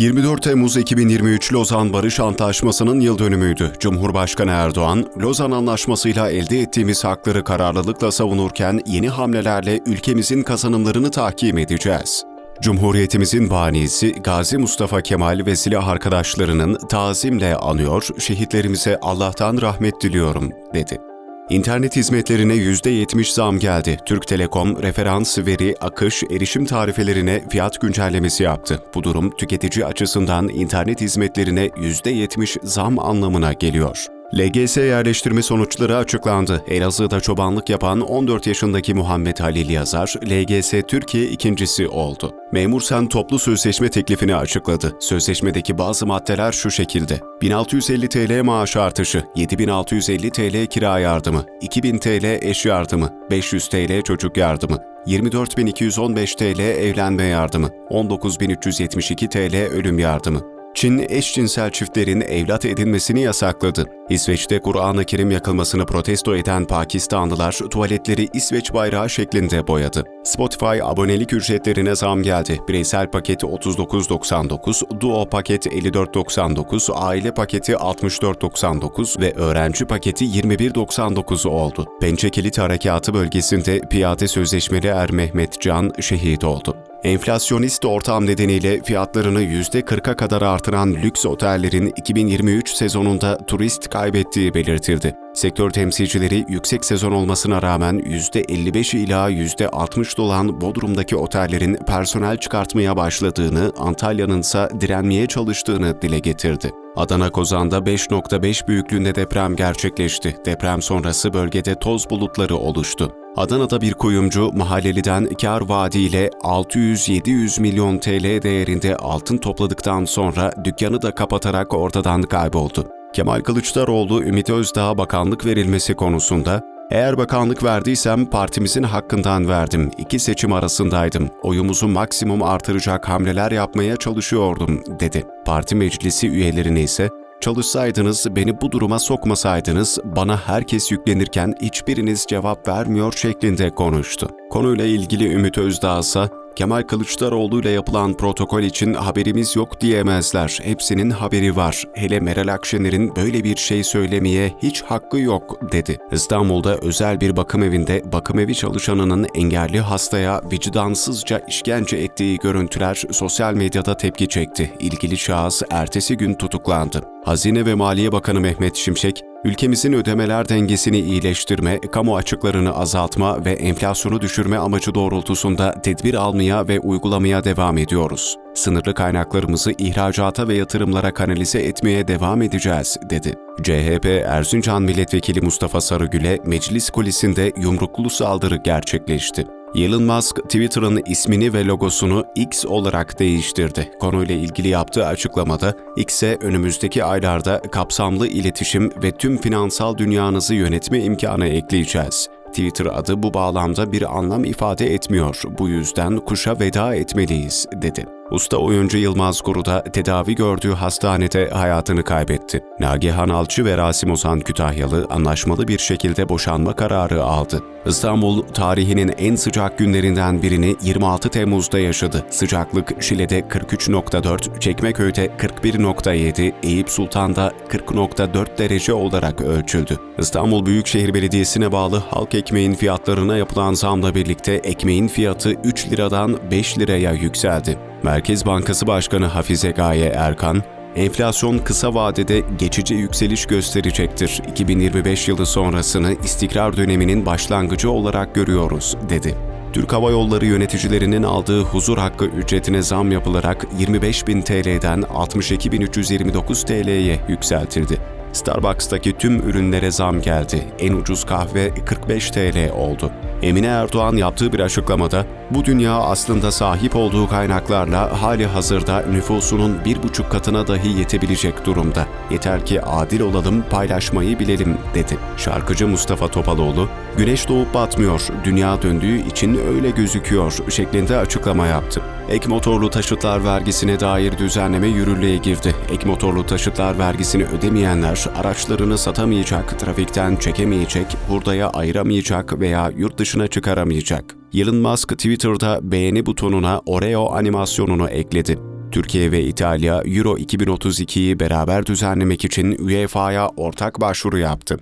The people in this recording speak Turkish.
24 Temmuz 2023 Lozan Barış Antlaşması'nın yıl dönümüydü. Cumhurbaşkanı Erdoğan, Lozan Anlaşması'yla elde ettiğimiz hakları kararlılıkla savunurken yeni hamlelerle ülkemizin kazanımlarını tahkim edeceğiz. Cumhuriyetimizin banisi Gazi Mustafa Kemal ve silah arkadaşlarının tazimle anıyor, şehitlerimize Allah'tan rahmet diliyorum, dedi. İnternet hizmetlerine %70 zam geldi. Türk Telekom referans veri, akış, erişim tarifelerine fiyat güncellemesi yaptı. Bu durum tüketici açısından internet hizmetlerine %70 zam anlamına geliyor. LGS yerleştirme sonuçları açıklandı. Elazığ'da çobanlık yapan 14 yaşındaki Muhammed Halil Yazar, LGS Türkiye ikincisi oldu. Memur Sen toplu sözleşme teklifini açıkladı. Sözleşmedeki bazı maddeler şu şekilde. 1650 TL maaş artışı, 7650 TL kira yardımı, 2000 TL eş yardımı, 500 TL çocuk yardımı, 24.215 TL evlenme yardımı, 19.372 TL ölüm yardımı. Çin eşcinsel çiftlerin evlat edinmesini yasakladı. İsveç'te Kur'an-ı Kerim yakılmasını protesto eden Pakistanlılar tuvaletleri İsveç bayrağı şeklinde boyadı. Spotify abonelik ücretlerine zam geldi. Bireysel paketi 39.99, Duo paket 54.99, aile paketi 64.99 ve öğrenci paketi 21.99 oldu. Pençe Kilit Harekatı bölgesinde piyade sözleşmeli er Mehmet Can şehit oldu. Enflasyonist ortam nedeniyle fiyatlarını %40'a kadar artıran lüks otellerin 2023 sezonunda turist kaybettiği belirtildi. Sektör temsilcileri yüksek sezon olmasına rağmen %55 ila %60 dolan Bodrum'daki otellerin personel çıkartmaya başladığını, Antalya'nın ise direnmeye çalıştığını dile getirdi. Adana Kozan'da 5.5 büyüklüğünde deprem gerçekleşti. Deprem sonrası bölgede toz bulutları oluştu. Adana'da bir kuyumcu mahalleliden kar vaadiyle 600-700 milyon TL değerinde altın topladıktan sonra dükkanı da kapatarak ortadan kayboldu. Kemal Kılıçdaroğlu Ümit Özdağ'a bakanlık verilmesi konusunda eğer bakanlık verdiysem partimizin hakkından verdim. İki seçim arasındaydım. Oyumuzu maksimum artıracak hamleler yapmaya çalışıyordum, dedi. Parti meclisi üyelerine ise Çalışsaydınız, beni bu duruma sokmasaydınız, bana herkes yüklenirken hiçbiriniz cevap vermiyor şeklinde konuştu. Konuyla ilgili Ümit Özdağ ise Kemal Kılıçdaroğlu ile yapılan protokol için haberimiz yok diyemezler. Hepsinin haberi var. Hele Meral Akşener'in böyle bir şey söylemeye hiç hakkı yok dedi. İstanbul'da özel bir bakım evinde bakım evi çalışanının engelli hastaya vicdansızca işkence ettiği görüntüler sosyal medyada tepki çekti. İlgili şahıs ertesi gün tutuklandı. Hazine ve Maliye Bakanı Mehmet Şimşek, ülkemizin ödemeler dengesini iyileştirme, kamu açıklarını azaltma ve enflasyonu düşürme amacı doğrultusunda tedbir almaya ve uygulamaya devam ediyoruz. Sınırlı kaynaklarımızı ihracata ve yatırımlara kanalize etmeye devam edeceğiz, dedi. CHP Erzincan Milletvekili Mustafa Sarıgül'e meclis kulisinde yumruklu saldırı gerçekleşti. Elon Musk, Twitter'ın ismini ve logosunu X olarak değiştirdi. Konuyla ilgili yaptığı açıklamada, X'e önümüzdeki aylarda kapsamlı iletişim ve tüm finansal dünyanızı yönetme imkanı ekleyeceğiz. Twitter adı bu bağlamda bir anlam ifade etmiyor. Bu yüzden kuşa veda etmeliyiz, dedi. Usta oyuncu Yılmaz Kuru da tedavi gördüğü hastanede hayatını kaybetti. Nagihan Alçı ve Rasim Ozan Kütahyalı anlaşmalı bir şekilde boşanma kararı aldı. İstanbul tarihinin en sıcak günlerinden birini 26 Temmuz'da yaşadı. Sıcaklık Şile'de 43.4, Çekmeköy'de 41.7, Eyüp Sultan'da 40.4 derece olarak ölçüldü. İstanbul Büyükşehir Belediyesi'ne bağlı halk ekmeğin fiyatlarına yapılan zamla birlikte ekmeğin fiyatı 3 liradan 5 liraya yükseldi. Merkez Bankası Başkanı Hafize Gaye Erkan, enflasyon kısa vadede geçici yükseliş gösterecektir. 2025 yılı sonrasını istikrar döneminin başlangıcı olarak görüyoruz, dedi. Türk Hava Yolları yöneticilerinin aldığı huzur hakkı ücretine zam yapılarak 25.000 TL'den 62.329 TL'ye yükseltildi. Starbucks'taki tüm ürünlere zam geldi. En ucuz kahve 45 TL oldu. Emine Erdoğan yaptığı bir açıklamada, bu dünya aslında sahip olduğu kaynaklarla hali hazırda nüfusunun bir buçuk katına dahi yetebilecek durumda. Yeter ki adil olalım, paylaşmayı bilelim, dedi. Şarkıcı Mustafa Topaloğlu, güneş doğup batmıyor, dünya döndüğü için öyle gözüküyor şeklinde açıklama yaptı. Ek motorlu taşıtlar vergisine dair düzenleme yürürlüğe girdi. Ek motorlu taşıtlar vergisini ödemeyenler araçlarını satamayacak, trafikten çekemeyecek, hurdaya ayıramayacak veya yurt dışına çıkaramayacak. Elon Musk Twitter'da beğeni butonuna Oreo animasyonunu ekledi. Türkiye ve İtalya Euro 2032'yi beraber düzenlemek için UEFA'ya ortak başvuru yaptı.